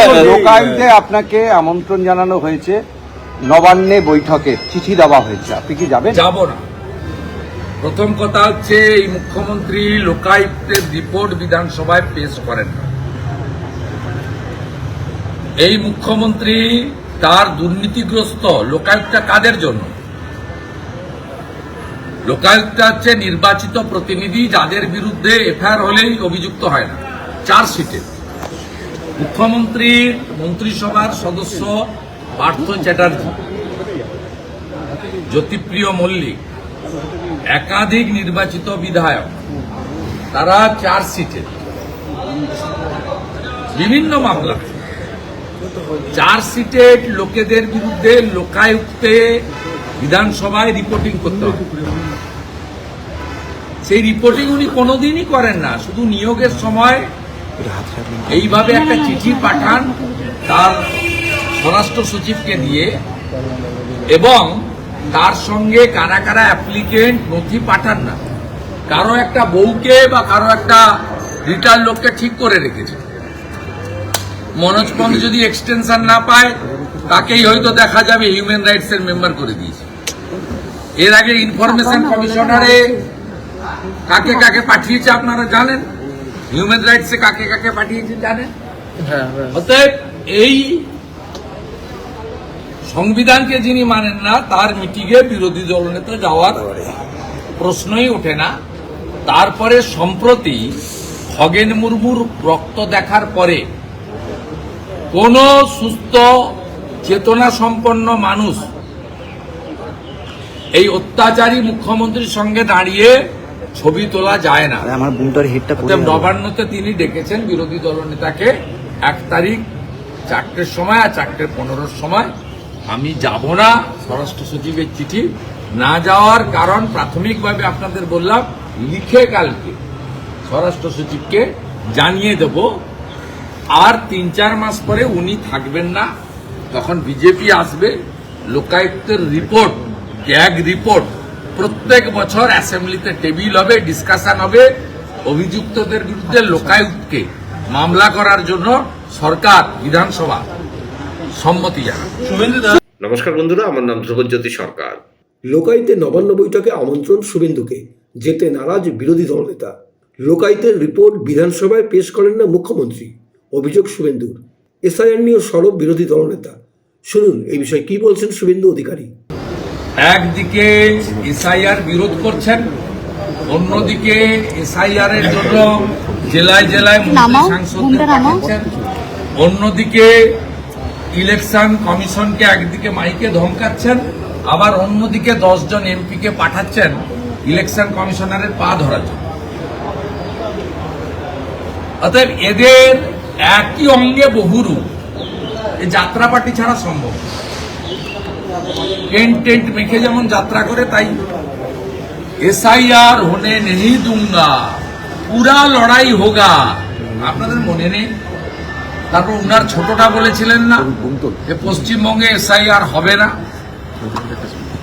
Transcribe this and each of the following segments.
লোকায়ুতে আপনাকে আমন্ত্রণ জানানো হয়েছে। নবান্নে বৈঠকে চিঠি দেওয়া হয়েছে। আপনি কি যাবেন? যাব না। প্রথম কথা হচ্ছে এই মুখ্যমন্ত্রী লোকায়ুক্তের রিপোর্ট বিধানসভায় পেশ করেন না। এই মুখ্যমন্ত্রী তার দুর্নীতিগ্রস্ত লোকায়ুক্তা কাদের জন্য? লোকায়ুক্তা হচ্ছে নির্বাচিত প্রতিনিধি যাদের বিরুদ্ধে এফআইআর হলেই অভিযুক্ত হয় না। চার সিটে মুখ্যমন্ত্রীর মন্ত্রিসভার সদস্য পার্থ চ্যাটার্জি, জ্যোতিপ্রিয় মল্লিক, একাধিক নির্বাচিত বিধায়ক, তারা চার সিটে। বিভিন্ন মামলা। চার সিটের লোকেদের বিরুদ্ধে লোকায়ুক্তে বিধানসভায় রিপোর্টিং করতে হবে। সেই রিপোর্টিং উনি কোনোদিনই করেন না, শুধু নিয়োগের সময় এইভাবে একটা চিঠি পাঠান তার স্বরাষ্ট্র সচিবকে দিয়ে এবং তার সঙ্গে কারা কারা অ্যাপ্লিকেন্ট নথি পাঠান না। কারও একটা বউকে বা কারও একটা রিটার্ন লোককে ঠিক করে রেখেছে। মনোজ পন্থ যদি এক্সটেনশন না পায়, তাকেই হয়তো দেখা যাবে হিউম্যান রাইটস এর মেম্বার করে দিয়েছে। এর আগে ইনফরমেশন কমিশনারে কাকে কাকে পাঠিয়েছে আপনারা জানেন? হিউম্যান রাইটসে কাকে কাকে পাঠিয়েছে জানেন? অতএব এই সংবিধানকে যিনি মানেন না তার মিটিংয়ে বিরোধী দলনেতা যাওয়ার প্রশ্নই ওঠে না। তারপরে সম্প্রতি খগেন মুর্মুর রক্ত দেখার পরে কোন সুস্থ চেতনা সম্পন্ন মানুষ এই অত্যাচারী মুখ্যমন্ত্রীর সঙ্গে দাঁড়িয়ে ছবি তোলা যায় না। আমার বুমটার হেডটা পড়ে নবান্নতে তিনি ডেকেছেন বিরোধী দলনেতাকে এক তারিখ চারটের সময় আর চারটের পনেরোর সময়। আমি যাব না স্বরাষ্ট্র সচিবের চিঠি। না যাওয়ার কারণ প্রাথমিকভাবে আপনাদের বললাম লিখে কালকে স্বরাষ্ট্র সচিবকে জানিয়ে দেব। আর তিন চার মাস পরে উনি থাকবেন না। তখন বিজেপি আসবে লোকায়ুক্তের রিপোর্ট গ্যাগ রিপোর্ট। প্রত্যেক বছর অ্যাসেম্বলিতে টেবিল হবে ডিসকাশন হবে অভিযুক্তদের বিরুদ্ধে লোকায়ুক্তকে মামলা করার জন্য সরকার বিধানসভা সম্মতি নমস্কার বন্ধুরা আমার নাম ধ্রুবজ্যোতি সরকার। লোকাইতে নবান্ন বৈঠকে আমন্ত্রণ শুভেন্দুকে যেতে নারাজ বিরোধী দলনেতা। লোকাইতের রিপোর্ট বিধানসভায় পেশ করেন না মুখ্যমন্ত্রী অভিযোগ শুভেন্দুর। এসআইআর নিয়েও সরব বিরোধী দলনেতা। শুনুন এই বিষয়ে কি বলছেন শুভেন্দু অধিকারী? একদিকে এসআইআর বিরোধ করছেন অন্যদিকে এসআইআর এর জন্য জেলায় জেলায় সাংসদদের পাঠাচ্ছেন অন্যদিকে ইলেকশন কমিশনকে একদিকে মাইকে ধমকাচ্ছেন আবার অন্যদিকে দশজন এমপিকে পাঠাচ্ছেন ইলেকশন কমিশনারের পা ধরার জন্য। অতএব এদের একই অঙ্গে বহুরূপ। এই যাত্রাপাটি ছাড়া সম্ভব টেন্ট মেখে যেমন যাত্রা করে, তাই এসআইআর হোনে নেই দুঙ্গা। পুরা লড়াই হোগা। আপনাদের মনে নেই? তারপর উনার ছোটটা বলেছিলেন না যে পশ্চিমবঙ্গে এসআইআর হবে না?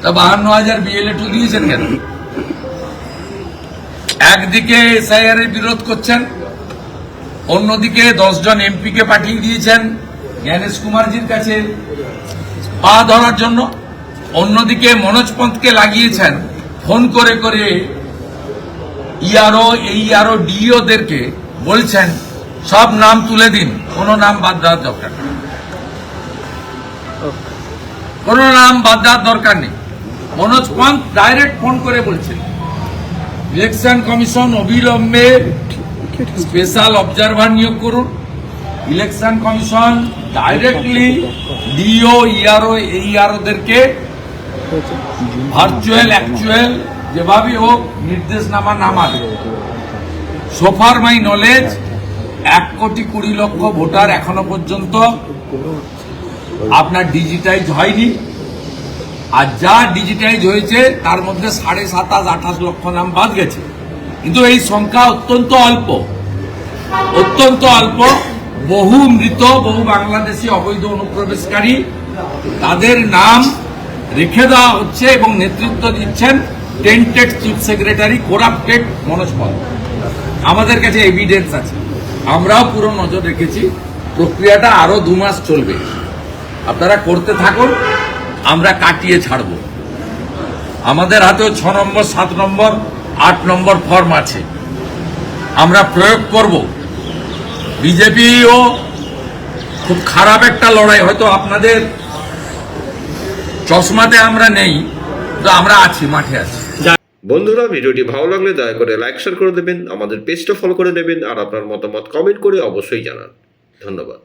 তা বাহান্ন হাজার বিএলএ দিয়েছেন কেন? একদিকে এসআইআর এর বিরোধ করছেন, অন্যদিকে দশজন এমপিকে পাঠিয়ে দিয়েছেন জ্ঞানেশ কুমারজির কাছে। পা ধরার জন্য অন্যদিকে মনোজ পন্থকে লাগিয়েছেন, ফোন করে করে ইআরও এই আরও ডিওদেরকে বলছেন, সব নাম তুলে দিন, কোনো নাম বাদ দেওয়ার দরকার নেই। কোনো নাম বাদ দেওয়ার দরকার নেই। মনোজ পন্থ ডাইরেক্ট ফোন করে বলছেন, ইলেকশন কমিশন অবিলম্বে স্পেশাল অবজারভার নিয়োগ করুন election commission directly DO ERO এই আরওদেরকে ভার্চুয়াল অ্যাকচুয়াল যেভাবে হোক, নির্দেশনামা নামাবে। সোফার মাই নলেজ এক কোটি কুড়ি লক্ষ ভোটার এখনও পর্যন্ত আপনার ডিজিটাইজ হয়নি। আর যা ডিজিটাইজ হয়েছে, তার মধ্যে সাড়ে সাতাশ আঠাশ লক্ষ নাম বাদ গেছে। কিন্তু এই সংখ্যা অত্যন্ত অল্প। অত্যন্ত অল্প। বহু মৃত, বহু বাংলাদেশি অবৈধ অনুপ্রবেশকারী, তাদের নাম রেখে দেওয়া হচ্ছে এবং নেতৃত্ব দিচ্ছেন tainted chief secretary corrupted Manoj আমাদের কাছে এভিডেন্স আছে। আমরাও পুরো নজর রেখেছি। প্রক্রিয়াটা আরও দু মাস চলবে। আপনারা করতে থাকুন, আমরা কাটিয়ে ছাড়ব। আমাদের হাতেও ছ নম্বর, সাত নম্বর, আট নম্বর ফর্ম আছে। আমরা প্রয়োগ করব। বিজেপিও খুব খারাপ একটা লড়াই, হয়তো আপনাদের চশমাতে আমরা নেই তো আমরা আছি, মাঠে আছি। বন্ধুরা, ভিডিওটি ভালো লাগলে দয়া করে লাইক, শেয়ার করে দেবেন, আমাদের পেজটা ফলো করে নেবেন আর আপনার মতামত কমেন্ট করে অবশ্যই জানান। ধন্যবাদ।